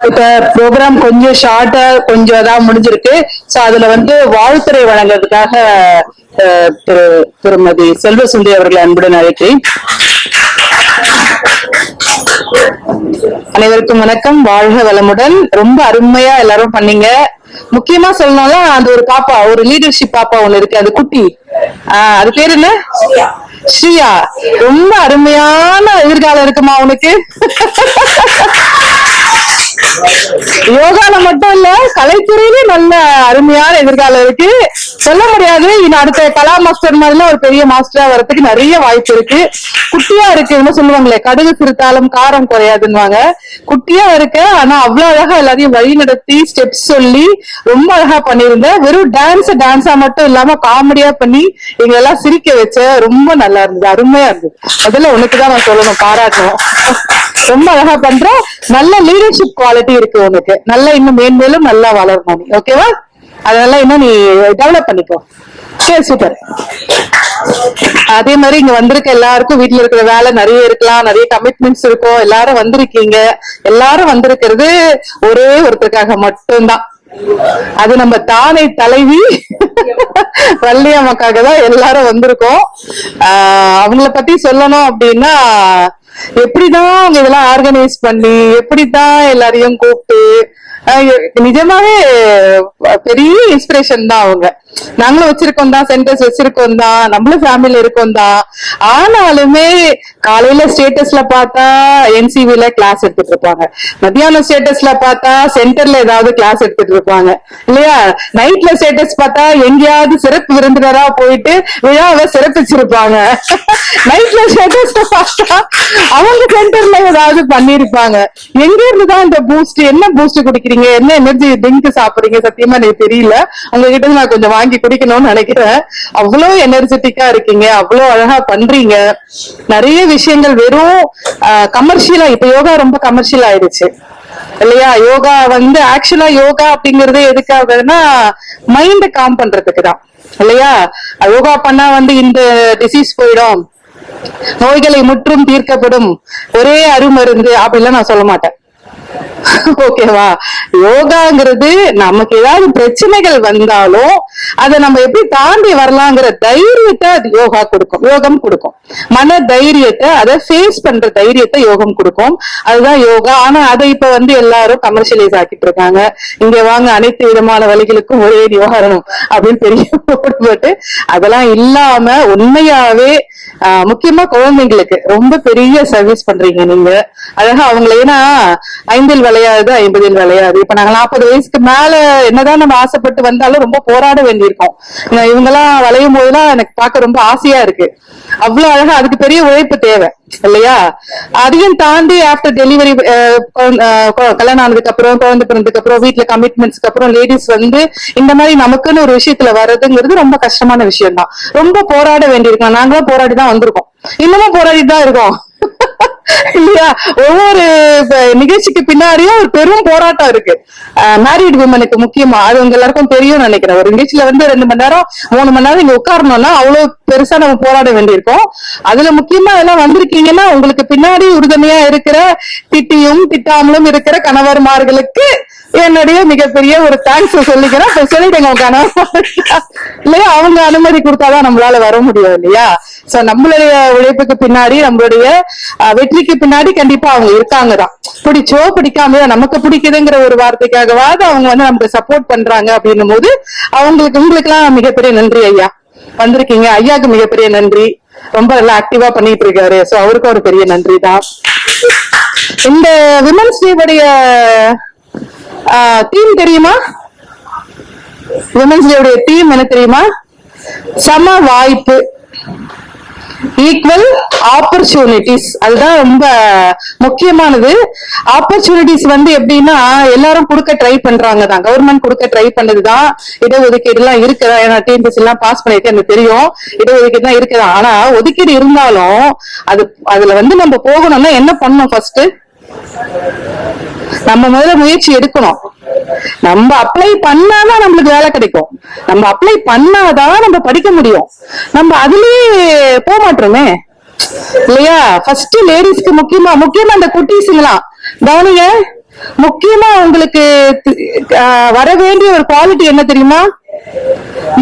இப்ப ப்ரோக்ராம் கொஞ்சம் ஷார்ட்டா கொஞ்சம் தான் முடிஞ்சிருக்கு. சோ அதுல வந்து வாழ்த்துறை வழங்குறதுக்காக திரு திருமதி செல்வசுந்தரி அவர்களை அன்புடன் அழைக்கிறேன். அனைவருக்கும் வணக்கம். வாழ்க வளமுடன். ரொம்ப அருமையா எல்லாரும் பண்ணீங்க. முக்கியமா சொல்லணும்னா அந்த ஒரு பாப்பா ஒரு லீடர்ஷிப் பாப்பா ஒண்ணு இருக்கு. அது குட்டி. ஆஹ் அது பேர் என்ன? ஸ்ரீயா. ரொம்ப அருமையான எதிர்காலம் இருக்குமா உனக்கு? யோகால மட்டும் இல்ல கலைத்துறையிலே நல்ல அருமையான எதிர்காலம் இருக்கு. சொல்ல முடியாது இன்னும் அடுத்த கலா மாஸ்டர் மாதிரிலாம் ஒரு பெரிய மாஸ்டரா வரதுக்கு நிறைய வாய்ப்பு இருக்கு. குட்டியா இருக்கு என்ன சொல்லுவாங்களே கடுகு சிறுத்தாலும் காரம் குறையாதுன்னுவாங்க. குட்டியா இருக்க ஆனா அவ்வளவு அழகா எல்லாரையும் வழி நடத்தி ஸ்டெப்ஸ் சொல்லி ரொம்ப அழகா பண்ணியிருந்தேன் வெறும் டான்ஸ் டான்ஸா மட்டும் இல்லாம காமெடியா பண்ணி எங்களெல்லாம் சிரிக்க வச்ச ரொம்ப நல்லா இருந்தது அருமையா இருந்தது. அதுல உனக்குதான் நான் சொல்லணும் பாராட்டணும். ரொம்ப அழகா பண்ற நல்ல லீடர்ஷிப் குவாலிட்டி இருக்கு உனக்கு. நல்லா இன்னும் மேன்மேலும் நல்லா வளரணும் நீ. ஓகேவா அதெல்லாம் இன்னும் நீ டெவலப் பண்ணிக்கோ. சரி சூப்பர் அதே மாதிரி இங்க வந்திருக்க எல்லாருக்கும் வீட்டுல இருக்கிற வேலை நிறைய இருக்கலாம். நிறைய கமிட்மெண்ட்ஸ் இருக்கும். எல்லாரும் வந்திருக்கீங்க. எல்லாரும் வந்திருக்கிறது ஒரே ஒருத்தருக்காக மட்டும்தான். அது நம்ம தானே தலைவி. வள்ளியம்மாக்காக தான் எல்லாரும் வந்திருக்கோம். அவங்கள பத்தி சொல்லணும் அப்படின்னா எப்படிதான் அவங்க இதெல்லாம் ஆர்கனைஸ் பண்ணி எப்படிதான் எல்லாரையும் கூப்பிட்டு நிஜமாவே பெரிய இன்ஸ்பிரேஷன் தான் அவங்க. நாங்களும் வச்சிருக்கோம் தான் சென்டர்ஸ் வச்சிருக்கோம் தான் நம்மளும் ஃபேமிலில இருக்கோம் தான். ஆனாலுமே காலையில ஸ்டேட்டஸ்ல பார்த்தா என்சிவில கிளாஸ் எடுத்துட்டு இருப்பாங்க மத்தியானம் ஸ்டேட்டஸ்ல பார்த்தா சென்டர்ல ஏதாவது கிளாஸ் எடுத்துட்டு இருப்பாங்க இல்லையா நைட்ல ஸ்டேட்டஸ் பார்த்தா எங்கேயாவது சிறப்பு விருந்தினரா போயிட்டு விழாவை சிறப்பிச்சிருப்பாங்க. நைட்ல ஸ்டேட்டஸ் பார்த்தா அவங்க சென்டர்ல ஏதாவது பண்ணிருப்பாங்க எங்க இருந்துதான் இந்த பூஸ்ட் என்ன பூஸ்ட் குடிக்கிறீங்க? என்ன எனர்ஜி ட்ரிங்க் சாப்பிடுறீங்க? சத்தியமா எனக்கு தெரியல. உங்ககிட்ட நான் கொஞ்சம் வாங்கி குடிக்கணும்னு நினைக்கிறேன். அவ்வளவு எனர்ஜெட்டிக்கா இருக்கீங்க அவ்வளவு அழகா பண்றீங்க. நிறைய விஷயங்கள் வெறும் கமர்ஷியலா இப்ப யோகா ரொம்ப கமர்ஷியல் ஆயிடுச்சு. இல்லையா? யோகா வந்து ஆக்சுவலா யோகா அப்படிங்கறது எதுக்காகன்னா மைண்ட காம் பண்றதுக்கு தான். இல்லையா? யோகா பண்ணா வந்து இந்த டிசீஸ் போயிடும். நோய்களை முற்றும் தீர்க்கப்படும். ஒரே அருமருந்து அப்படிலாம் நான் சொல்ல மாட்டேன். ஓகேவா? யோகாங்கிறது நமக்கு ஏதாவது பிரச்சனைகள் வந்தாலும் அதை நம்ம எப்படி தாண்டி வரலாங்கிற தைரியத்தை அது யோகா கொடுக்கும் யோகம் கொடுக்கும். மன தைரியத்தை அதை ஃபேஸ் பண்ற தைரியத்தை யோகம் கொடுக்கும். அதுதான் யோகா. ஆனா அதை இப்ப வந்து எல்லாரும் கமர்ஷியலைஸ் ஆக்கிட்டு இருக்காங்க. இங்க வாங்க அனைத்து விதமான வழிகளுக்கும் ஒரே நிவாரணம் அப்படின்னு பெரிய போட்டு அதெல்லாம் இல்லாம உண்மையாவே முக்கியமா குழந்தைங்களுக்கு ரொம்ப பெரிய சர்வீஸ் பண்றீங்க நீங்க. அழகா அவங்கள ஏன்னா ஐந்தில் விளையாது ஐம்பதில் விளையாது. இப்ப நாங்க நாற்பது வயசுக்கு மேல என்னதான் நம்ம ஆசைப்பட்டு வந்தாலும் ரொம்ப போராட வேண்டியிருக்கோம். இவங்க எல்லாம் வளையும் போதெல்லாம் எனக்கு பார்க்க ரொம்ப ஆசையா இருக்கு. அவ்வளவு அழகா அதுக்கு பெரிய உழைப்பு தேவை. இல்லையா? அதையும் தாண்டி ஆஃப்டர் டெலிவரி கல்யாணம் ஆனதுக்கு அப்புறம் குழந்தை பிறந்ததுக்கு அப்புறம் வீட்டுல கமிட்மெண்ட்ஸ்க்கு அப்புறம் லேடிஸ் வந்து இந்த மாதிரி நமக்குன்னு ஒரு விஷயத்துல வர்றதுங்கிறது ரொம்ப கஷ்டமான விஷயம் தான் ரொம்ப போராட வேண்டியிருக்கோம். நாங்களும் போராடி தான் வந்திருக்கோம். இன்னமும் போராடிட்டு தான் இருக்கோம். இல்லையா? ஒவ்வொரு நிகழ்ச்சிக்கு பின்னாடியும் ஒரு பெரும் போராட்டம் இருக்கு. மேரிட் விமனுக்கு முக்கியமா அது உங்க எல்லாருக்கும் தெரியும் நினைக்கிறேன். ஒரு நிகழ்ச்சியில வந்து ரெண்டு மணி நேரம் மூணு மணி நேரம் இங்க உட்காரணும்னா அவ்வளவு பெருசா நம்ம போராட வேண்டியிருக்கோம். அதுல முக்கியமா எல்லாம் வந்திருக்கீங்கன்னா உங்களுக்கு பின்னாடி உறுதுணையா இருக்கிற திட்டியும் திட்டாமலும் இருக்கிற கணவர்மார்களுக்கு என்னுடைய மிகப்பெரிய ஒரு தேங்க்ஸ் சொல்லிக்கிறேன். இப்ப சொல்லிட்டேங்க உங்க கணவர் இல்லையா? அவங்க அனுமதி கொடுத்தாதான் நம்மளால வர முடியும் இல்லையா? சோ நம்மளுடைய உழைப்புக்கு பின்னாடி நம்மளுடைய வெற்றி வெற்றிக்கு பின்னாடி கண்டிப்பா அவங்க இருக்காங்க தான் பிடிச்சோ பிடிக்காம நமக்கு பிடிக்குதுங்கிற ஒரு வார்த்தைக்காகவாது அவங்க வந்து நமக்கு சப்போர்ட் பண்றாங்க அப்படின்னும் போது அவங்களுக்கு உங்களுக்கு எல்லாம் மிகப்பெரிய நன்றி ஐயா. வந்திருக்கீங்க. ஐயாக்கு மிகப்பெரிய நன்றி. ரொம்ப நல்லா ஆக்டிவா பண்ணிட்டு இருக்காரு. சோ அவருக்கும் ஒரு பெரிய நன்றி தான் இந்த விமன்ஸ் டேவுடைய தீம் தெரியுமா? விமன்ஸ் டேவுடைய தீம் என்ன தெரியுமா? சம வாய்ப்பு. ஈக்குவல் ஆப்பர்ச்சுனிட்டிஸ் அதுதான் ரொம்ப முக்கியமானது. ஆப்பர்ச்சுனிட்டிஸ் வந்து எப்படின்னா எல்லாரும் கொடுக்க ட்ரை பண்றாங்க தான். கவர்மெண்ட் கொடுக்க ட்ரை பண்ணதுதான் இடஒதுக்கீடு எல்லாம் இருக்குதா. ஏன்னா டிஎன்பிஎஸ் எல்லாம் பாஸ் பண்ணிட்டு எனக்கு தெரியும். இடஒதுக்கீடு தான் இருக்குதா. ஆனா ஒதுக்கீடு இருந்தாலும் அது அதுல வந்து நம்ம போகணும்னா என்ன பண்ணணும் ஃபர்ஸ்ட் நம்ம முதல்ல முயற்சி எடுக்கணும். நம்ம அப்ளை பண்ணாதான் நம்மளுக்கு வேலை கிடைக்கும். நம்ம அப்ளை பண்ணாதான் நம்ம படிக்க முடியும். நம்ம அதுலயே போக மாட்டோமே. இல்லையா? ஃபர்ஸ்ட் லேடிஸ்க்கு முக்கியமா முக்கியமா அந்த குட்டீஸுங்களாம் கவனிங்க முக்கியமா உங்களுக்கு வர வேண்டிய ஒரு குவாலிட்டி என்ன தெரியுமா?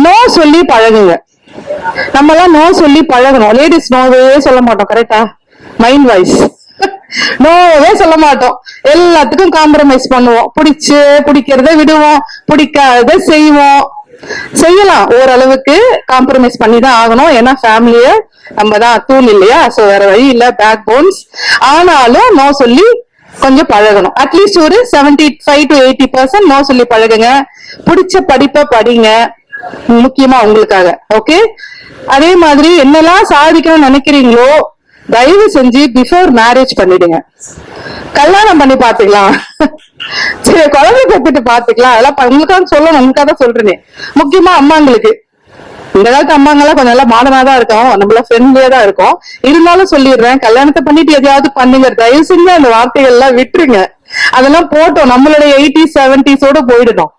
நோ சொல்லி பழகுங்க. நம்ம எல்லாம் நோ சொல்லி பழகணும். லேடிஸ் நோவே சொல்ல மாட்டோம் கரெக்டா மைண்ட் வைஸ் நோவே சொல்ல மாட்டோம். எல்லாத்துக்கும் காம்ப்ரமைஸ் பண்ணுவோம். பிடிச்சு பிடிக்கிறத விடுவோம். பிடிக்காத செய்வோம். செய்யலாம். ஓரளவுக்கு காம்ப்ரமைஸ் பண்ணி தான் ஆகணும். ஏன்னா ஃபேமிலிய நம்ம தான் தூள் இல்லையா? சோ வேற வழி இல்ல. பேக் போன்ஸ் ஆனாலும் நோ சொல்லி கொஞ்சம் பழகணும். அட்லீஸ்ட் ஒரு 75 five to eighty percent no சொல்லி பழகுங்க. பிடிச்ச படிப்பை படிங்க. முக்கியமா உங்களுக்காக. ஓகே அதே மாதிரி என்னெல்லாம் சாதிக்கணும்னு நினைக்கிறீங்களோ தயவு செஞ்சு பிஃபோர் மேரேஜ் பண்ணிடுங்க. கல்யாணம் பண்ணி பாத்துக்கலாம் சரி குழந்தை பெற்றுட்டு பாத்துக்கலாம் அதெல்லாம் உங்களுக்காக சொல்லணும் உங்களுக்காக தான் சொல்றேனே. முக்கியமா அம்மாங்களுக்கு. இந்த காலத்து அம்மாங்கெல்லாம் கொஞ்சம் நல்லா மாடனா தான் இருக்கும். நம்மள ஃப்ரெண்ட்லியா தான் இருக்கும். இருந்தாலும் சொல்லிடுறேன் கல்யாணத்தை பண்ணிட்டு எதையாவது பண்ணுங்க. தயவு செஞ்சு அந்த வார்த்தைகள் எல்லாம் விட்டுருங்க. அதெல்லாம் போட்டோம். நம்மளுடைய எயிட்டி செவன்டிஸோட போயிடணும்.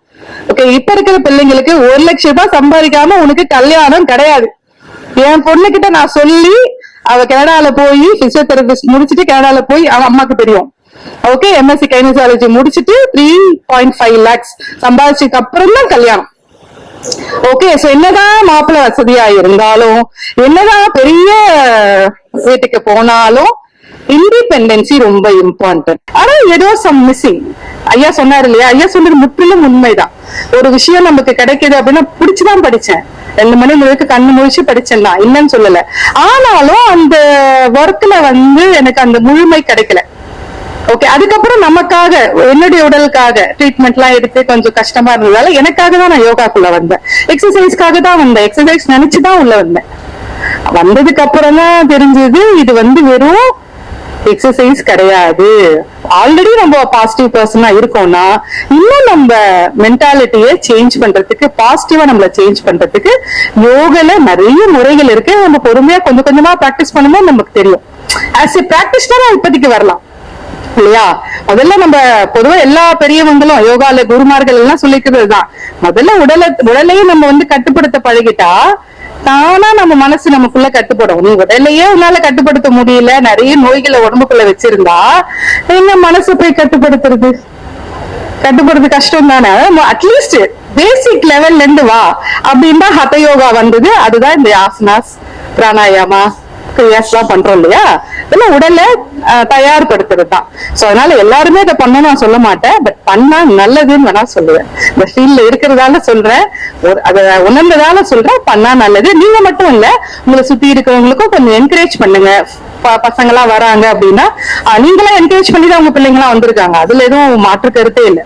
ஓகே இப்ப இருக்கிற பிள்ளைங்களுக்கு ஒரு லட்சம் ரூபாய் சம்பாதிக்காம உனக்கு கல்யாணம் கிடையாது. என் பொண்ணுகிட்ட நான் சொல்லி அவ கனடால போய் பிசியோதெரபிஸ்ட் முடிச்சிட்டு கனடால போய் அவ அம்மாக்கு தெரியும். ஓகே எம்எஸ்சி கைனசாலஜி முடிச்சுட்டு த்ரீ பாயிண்ட் ஃபைவ் லேக்ஸ் சம்பாதிச்சதுக்கு அப்புறம் தான் கல்யாணம். ஓகே சோ என்னதான் மாப்பிள்ளை வசதியா இருந்தாலும் என்னதான் பெரிய வீட்டுக்கு போனாலும் இண்டிபெண்டன்சி ரொம்ப இம்பார்ட்டன்ட் ஆனா ஏதோ சம் மிஸ்ஸிங் ஐயா சொன்னாரு இல்லையா? ஐயா சொன்னது முற்றிலும் உண்மைதான். ஒரு விஷயம் நமக்கு கிடைக்குது அப்படின்னா பிடிச்சுதான் படிச்சேன். ரெண்டு மணி நேரத்துக்கு கண்ணு முழிச்சு படிச்சேன் தான் இல்லைன்னு சொல்லல. ஆனாலும் அந்த ஒர்க்ல வந்து எனக்கு அந்த முழுமை கிடைக்கல. ஓகே அதுக்கப்புறம் நமக்காக என்னுடைய உடலுக்காக ட்ரீட்மெண்ட் எல்லாம் எடுத்து கொஞ்சம் கஷ்டமா இருந்ததால எனக்காக தான் நான் யோகாக்குள்ள வந்தேன். எக்ஸசைஸ்க்காக தான் வந்தேன். எக்ஸசைஸ் நினைச்சுதான் உள்ள வந்தேன். வந்ததுக்கு அப்புறம் தான் தெரிஞ்சது இது வந்து வெறும் எக்ஸசைஸ் கிடையாது. ஆல்ரெடி நம்ம பாசிட்டிவ் பர்சனா இருக்கோம்னா இன்னும் நம்ம மென்டாலிட்டியை சேஞ்ச் பண்றதுக்கு பாசிட்டிவா நம்மள சேஞ்ச் பண்றதுக்கு யோகல நிறைய முறைகள் இருக்கு. நம்ம பொறுமையா கொஞ்சம் கொஞ்சமா பிராக்டிஸ் பண்ணும்போது நமக்கு தெரியும். ஆஸ் ஏ பிராக்டிஸ்னரா இப்போதைக்கு வரலாம். இல்லையா? முதல்ல நம்ம பொதுவா எல்லா பெரியவங்களும் யோகால குருமார்கள் எல்லாம் சொல்லிக்கிறது தான். முதல்ல உடலை உடலையும் நம்ம வந்து கட்டுப்படுத்த பழகிட்டா தானா நம்ம மனசு நமக்குள்ள கட்டுப்படும். நீ உடலையே உன்னால கட்டுப்படுத்த முடியல நிறைய நோய்களை உடம்புக்குள்ள வச்சிருந்தா என்ன மனசு போய் கட்டுப்படுத்துறது? கட்டுப்படுறது கஷ்டம் தானே? அட்லீஸ்ட் பேசிக் லெவல்ல இருந்து வா. அப்படின்னா ஹத யோகா வந்தது. அதுதான் இந்த ஆசனாஸ் பிராணாயாமா. கிரியாஸ் எல்லாம் பண்றோம் இல்லையா? இதெல்லாம் உடலை தயார்படுத்துறது தான் சோ அதனால எல்லாருமே இதை பண்ண நான் சொல்ல மாட்டேன். பட் பண்ணா நல்லதுன்னு வேணா சொல்லுவேன். இந்த ஃபீல்ட்ல இருக்கிறதால சொல்றேன். ஒரு- உணர்ந்ததால சொல்றேன். பண்ணா நல்லது. நீங்க மட்டும் இல்ல உங்களை சுத்தி இருக்கிறவங்களுக்கும் கொஞ்சம் என்கரேஜ் பண்ணுங்க. ப- பசங்களா வராங்க அப்படின்னா நீங்களா என்கரேஜ் பண்ணி தான் உங்க பிள்ளைங்களா வந்திருக்காங்க. அதுல எதுவும் மாற்று கருத்தே இல்லை.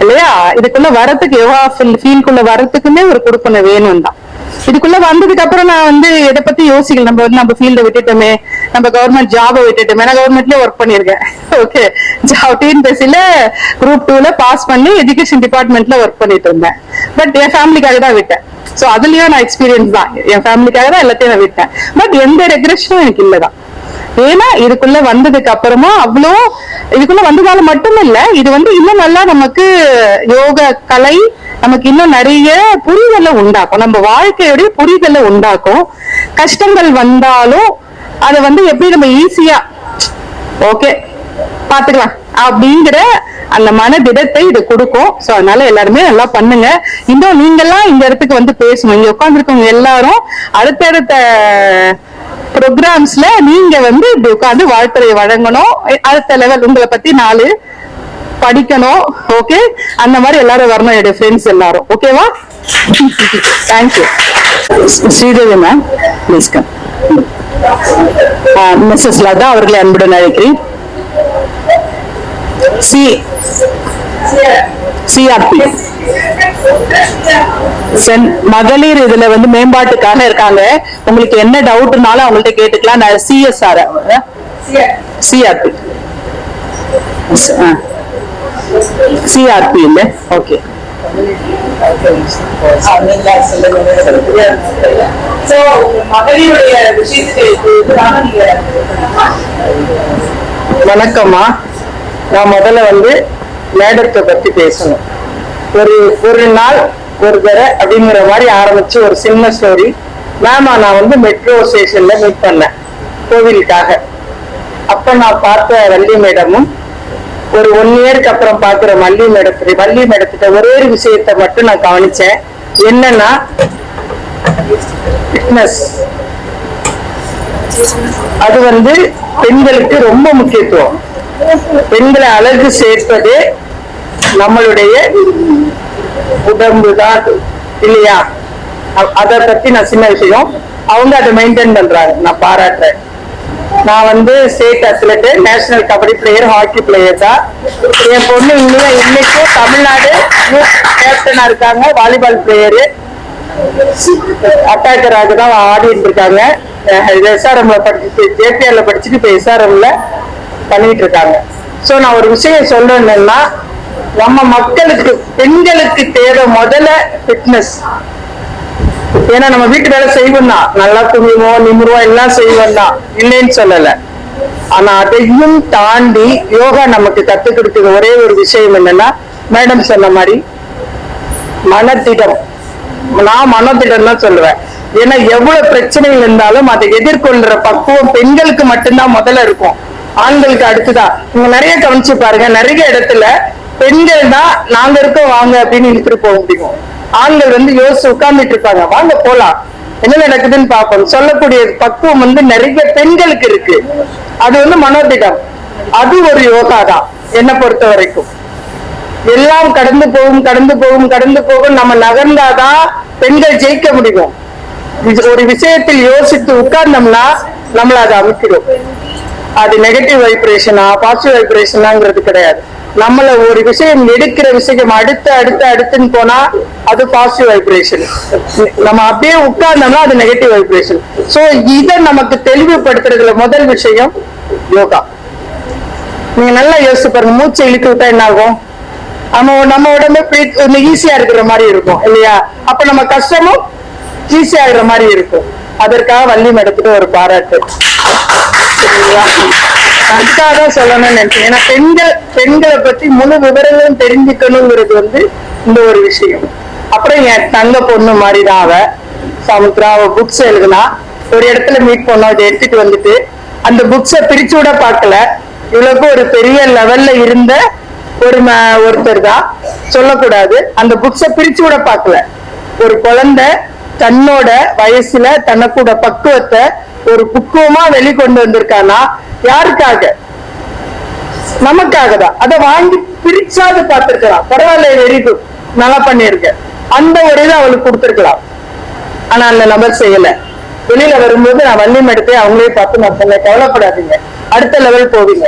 இல்லையா? இதுக்குள்ள வரத்துக்கு யோகா ஃபீல்டுக்குள்ள வரத்துக்குமே ஒரு கொடுப்பனை வேணும் தான் இதுக்குள்ள வந்ததுக்கு அப்புறம் நான் வந்து எதை பத்தி யோசிக்கல. நம்ம வந்து நம்ம ஃபீல்ட விட்டுட்டோமே. நம்ம கவர்மெண்ட் ஜாபை விட்டுட்டோமே. நான் கவர்மெண்ட்லயே ஒர்க் பண்ணிருக்கேன் ஓகே ஜாப் டிஎன்பிஎஸ்சில குரூப் டூல பாஸ் பண்ணி எஜுகேஷன் டிபார்ட்மெண்ட்ல ஒர்க் பண்ணிட்டு இருந்தேன். பட் என் ஃபேமிலிக்காக தான் விட்டேன். சோ அதுலயும் நான் எக்ஸ்பீரியன்ஸ் தான். என் ஃபேமிலிக்காக தான் எல்லாத்தையும் நான் விட்டேன். பட் எந்த ரெக்ரெஷனும் எனக்கு இல்லதான். ஏன்னா இதுக்குள்ள வந்ததுக்கு அப்புறமா அவ்வளோ இதுக்குள்ள வந்ததால மட்டும் இல்ல இது வந்து இன்னும் நல்லா நமக்கு யோக கலை நமக்கு இன்னும் நிறைய புரிதலை உண்டாக்கும். நம்ம வாழ்க்கையோடைய புரிதலை உண்டாக்கும். கஷ்டங்கள் வந்தாலும் அதை வந்து எப்படி நம்ம ஈஸியா ஓகே பாத்துக்கலாம் அப்படிங்கிற அந்த மன திடத்தை இது கொடுக்கும். சோ அதனால எல்லாருமே நல்லா பண்ணுங்க. இன்னும் நீங்கெல்லாம் இந்த இடத்துக்கு வந்து பேசணும். இங்க உட்காந்துருக்கவங்க எல்லாரும் அடுத்தடுத்த ப்ரோக்ராம்ஸ்ல நீங்க வந்து இப்படி உட்காந்து வாழ்த்துறை வழங்கணும். அடுத்த லெவல் உங்களை பத்தி நாலு படிக்கணும். ஓகே அந்த மாதிரி எல்லாரும் வரணும் என்னுடைய ஃப்ரெண்ட்ஸ் எல்லாரும். ஓகேவா thank you Sridevi ma'am please come Mrs Latha அவர்களை அன்புடன் அழைக்கிறேன். சி சிஆர்பி சென் மகளிர் இதுல வந்து மேம்பாட்டுக்காக இருக்காங்க. உங்களுக்கு என்ன டவுட்னாலும் அவங்கள்ட்ட கேட்டுக்கலாம். நான் சிஎஸ்ஆர் சிஆர்பி சிஆர்பி இல்ல? ஓகே வணக்கம்மா. நான் முதல்ல வந்து மேடத்தை பத்தி பேசணும். ஒரு ஒரு நாள் ஒரு தடவை அப்படிங்கிற மாதிரி ஆரம்பிச்சு ஒரு சின்ன ஸ்டோரி மேமா நான் வந்து மெட்ரோ ஸ்டேஷன்ல மீட் பண்ணேன் கோவிலுக்காக. அப்ப நான் பார்த்த வள்ளி மேடமும் ஒரு ஒன் இயருக்கு அப்புறம் பாக்குற வள்ளி மேடத்து வள்ளி மேடத்திட்ட ஒரே ஒரு விஷயத்த மட்டும் நான் கவனிச்சேன். என்னன்னா ஃபிட்னஸ் அது வந்து பெண்களுக்கு ரொம்ப முக்கியத்துவம். பெண்களை அழகு சேர்ப்பது நம்மளுடைய உடம்பு தான் இல்லையா அதை பத்தி நான் சின்ன விஷயம். அவங்க அதை மெயின்டைன் பண்றாங்க. நான் பாராட்டுறேன். நான் வந்து state athlete national kabaddi player hockey player தான். என் பொண்ணு இன்னும் இன்னைக்கும் தமிழ்நாடு கேப்டனா இருக்காங்க. வாலிபால் பிளேயரு அட்டாக்கராக தான் ஆடிட்டு இருக்காங்க எஸ்ஆர்எம்ல படிச்சுட்டு ஜேபிஆர்ல படிச்சுட்டு இப்ப எஸ்ஆர்எம்ல பண்ணிட்டு இருக்காங்க. சோ நான் ஒரு விஷயம் சொல்லணும்னா நம்ம மக்களுக்கு பெண்களுக்கு தேவை முதல்ல ஃபிட்னஸ் ஏன்னா நம்ம வீட்டு வேலை செய்வோம் தான் நல்லா துணிவோம் நிமிருவோம் எல்லாம் செய்வோம் தான் இல்லைன்னு சொல்லல. ஆனா அதையும் தாண்டி யோகா நமக்கு கத்து கொடுக்குற ஒரே ஒரு விஷயம் என்னன்னா மேடம் சொன்ன மாதிரி மனத்திடம். நான் மனத்திடம் தான் சொல்லுவேன். ஏன்னா எவ்வளவு பிரச்சனைகள் இருந்தாலும் அதை எதிர்கொள்ற பக்குவம் பெண்களுக்கு மட்டும்தான் முதல்ல இருக்கும். ஆண்களுக்கு அடுத்துதான். நீங்க நிறைய கவனிச்சு பாருங்க நிறைய இடத்துல பெண்கள் தான் நாங்க இருக்கோம் வாங்க அப்படின்னு இழுத்துட்டு போக முடியும்? ஆண்கள் வந்து யோசிச்சு உட்கார்ந்துட்டு இருப்பாங்க. வாங்க போலாம். என்ன நடக்குதுன்னு பார்ப்போம். சொல்லக்கூடிய பக்குவம் வந்து நிறைய பெண்களுக்கு இருக்கு. அது வந்து மனோதிடம். அது ஒரு யோகா தான் என்னை பொறுத்த வரைக்கும். எல்லாம் கடந்து போகும் கடந்து போகும் கடந்து போகும். நம்ம நகர்ந்தாதான் பெண்கள் ஜெயிக்க முடியும். ஒரு விஷயத்தில் யோசித்து உட்கார்ந்தோம்னா நம்மள அதை அமைக்கிறோம் அது நெகட்டிவ் வைப்ரேஷனா பாசிட்டிவ் வைப்ரேஷனாங்கிறது கிடையாது. நம்மள ஒரு விஷயம் எடுக்கிற விஷயம் அடுத்து அடுத்து அடுத்துன்னு போனா அது பாசிட்டிவ் வைப்ரேஷன் நம்ம அப்படியே உட்கார்ந்தோம்னா அது நெகட்டிவ் வைப்ரேஷன் சோ இதை நமக்கு தெளிவுபடுத்துறதுல முதல் விஷயம் யோகா. நீங்க நல்லா யோசிச்சு பாருங்க. மூச்சை இழுத்து விட்டா என்ன ஆகும் நம்ம நம்ம உடம்பு ஈஸியா இருக்கிற மாதிரி இருக்கும் இல்லையா? அப்ப நம்ம கஷ்டமும் ஈஸியா மாதிரி இருக்கும். அதற்காக வள்ளி மேடத்துக்கு ஒரு பாராட்டு. சரிங்களா? அதுக்காக தான் சொல்லணும்னு நினைச்சேன் ஏன்னா பெண்கள் பெண்களை பத்தி முழு விவரங்களும் தெரிஞ்சுக்கணுங்கிறது வந்து இந்த ஒரு விஷயம். அப்புறம் என் தங்க பொண்ணு மாதிரி தான் அவ சமுத்திரா அவ புக்ஸ் எழுதுனா ஒரு இடத்துல மீட் பண்ணோம் அதை எடுத்துட்டு வந்துட்டு அந்த புக்ஸ பிரிச்சு விட பார்க்கல. இவ்வளவுக்கு ஒரு பெரிய லெவல்ல இருந்த ஒரு ம- ஒருத்தர் தான் சொல்லக்கூடாது. அந்த புக்ஸ பிரிச்சு விட பார்க்கல. ஒரு குழந்தை தன்னோட வயசுல தனக்கூட பக்குவத்தை ஒரு புக்குவமா வெளிக்கொண்டு வந்திருக்கானா? யாருக்காக? நமக்காக தான். அதை வாங்கி பிரிச்சாது பார்த்திருக்கலாம். பரவாயில்ல வெரி குட். நல்லா பண்ணிருக்க அந்த ஒரு இதை அவளுக்கு கொடுத்துருக்கலாம். ஆனா அந்த நபர் செய்யல. வெளியில வரும்போது நான் வள்ளி எடுத்து அவங்களே பார்த்து நான் சொன்னேன் கவலைப்படாதீங்க. அடுத்த லெவல் போவீங்க.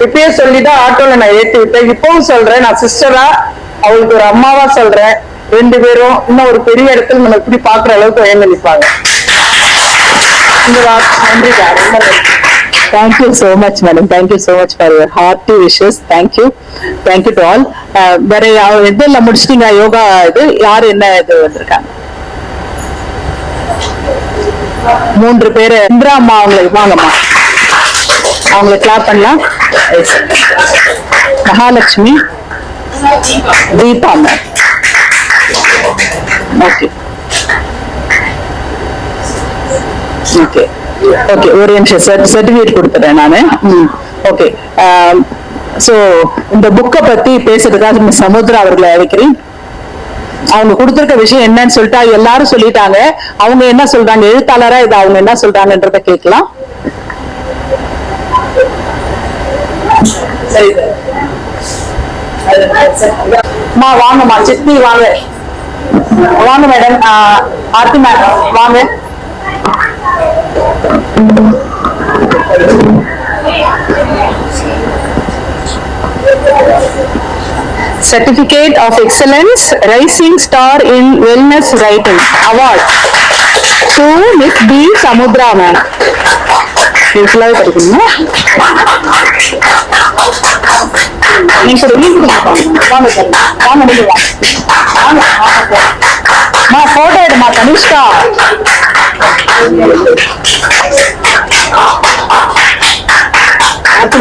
இப்பயே சொல்லிதான் ஆட்டோல நான் ஏத்தி விட்டேன். இப்பவும் சொல்றேன். நான் சிஸ்டரா அவளுக்கு ஒரு அம்மாவா சொல்றேன். ரெண்டு பேரும் இன்னும் ஒரு பெரிய இடத்துல நம்ம இப்படி பாக்குற அளவுக்கு உயர்ந்து நிப்பாங்க. நன்றி வார்த்தை ரொம்ப நன்றி. Thank you so much madam thank you so much for your hearty wishes thank you thank you to all வேற யாரு எதெல்லாம் முடிச்சிட்டீங்க? யோகா இது? யாரு என்ன இது வந்திருக்காங்க? மூன்று பேர். இந்திரா அம்மா அவங்களுக்கு வாங்கம்மா. அவங்களை கிளாப் பண்ணலாம். Mahalakshmi Deepa ma'am okay okay okay ஒரு நிமிஷம் சர்டிபிகேட் கொடுத்துறேன் நானு. ஓகே சோ இந்த புக்கை பத்தி பேசுறதுக்காக சமுத்ரா அவர்களை அழைக்கிறேன். அவங்க கொடுத்திருக்க விஷயம் என்னன்னு சொல்லிட்டா எல்லாரும் சொல்லிட்டாங்க. அவங்க என்ன சொல்றாங்க? எழுத்தாளரா இது அவங்க என்ன சொல்றாங்கன்றத கேட்கலாம். சரி அம்மா வாங்கம்மா சிட்னி வாங்க. வாங்க மேடம் ஆர்த்தி மேடம் வாங்க Certificate of Excellence Rising Star in Wellness Writing Award to Miss B. Samudra ma'am. ஃபுல்லாவே படிக்கணுமா நீங்க கூட நீங்க கூட வாங்க சார் வாங்க நீங்க வாங்க. வாங்க வாங்க. மா போட்டோ எடுமா கனிஷ்கா ஆத்து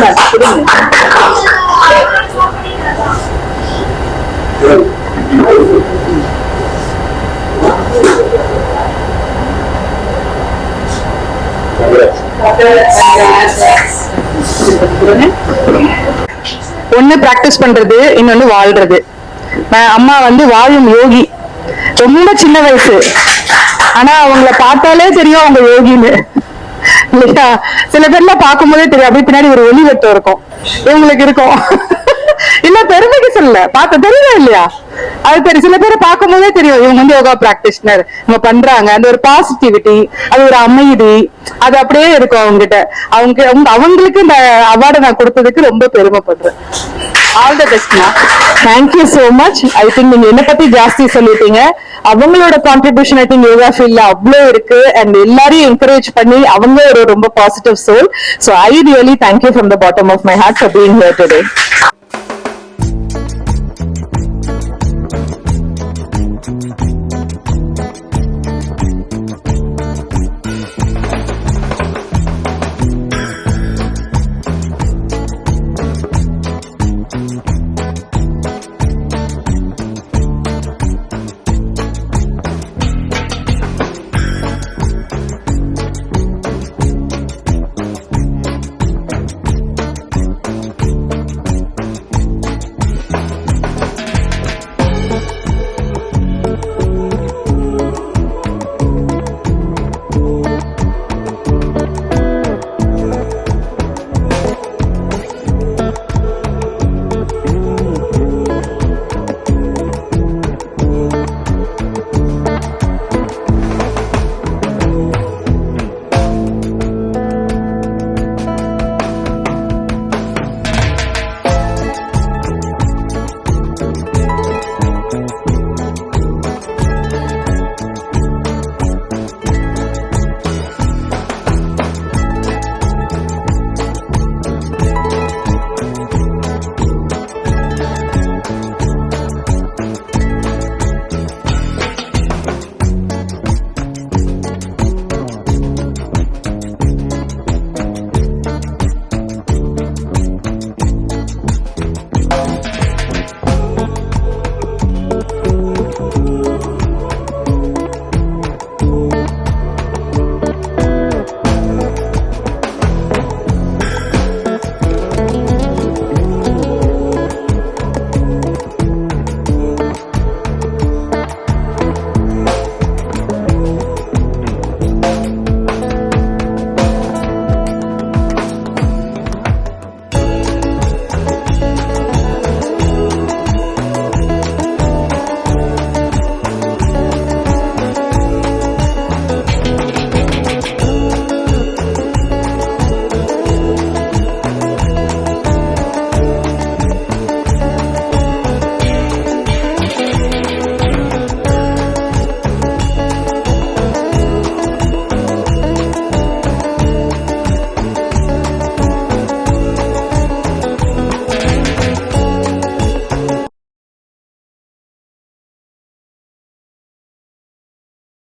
ஒன்று ப்ராக்டிஸ் பண்ணுறது பிராக்டிஸ் பண்றது இன்னொன்னு வாழ்றது. அம்மா வந்து வாழும் யோகி. ரொம்ப சின்ன வயசு. ஆனா அவங்கள பார்த்தாலே தெரியும் அவங்க யோகின்னு. இல்லையா? சில பேர்லாம் பார்க்கும்போதே தெரியும். அப்படியே பின்னாடி ஒரு ஒளி வெட்டம் இருக்கும். இவங்களுக்கு இருக்கும். இல்ல பெருமைக்கு சொல்லல. பார்த்த தெரியுதா இல்லையா? அது தெரியும். சில பேரை பார்க்கும் போதே தெரியும் இவங்க வந்து யோகா பிராக்டிஷனர் இவங்க பண்றாங்க. அந்த ஒரு பாசிட்டிவிட்டி அது ஒரு அமைதி அது அப்படியே இருக்கும் அவங்க கிட்ட அவங்க அவங்களுக்கு இந்த அவார்டை நான் கொடுத்ததுக்கு ரொம்ப பெருமைப்படுறேன். All the பெஸ்ட்மா thank you so much I think நீங்க என்ன பத்தி ஜாஸ்தி சொல்லிட்டீங்க. அவங்களோட கான்ட்ரிபியூஷன் ஐ திங்க் யோகா ஃபீல்ட்ல அவ்வளோ இருக்கு. அண்ட் எல்லாரையும் என்கரேஜ் பண்ணி அவங்க ஒரு ரொம்ப positive soul so I really thank you from the bottom of my heart for being here today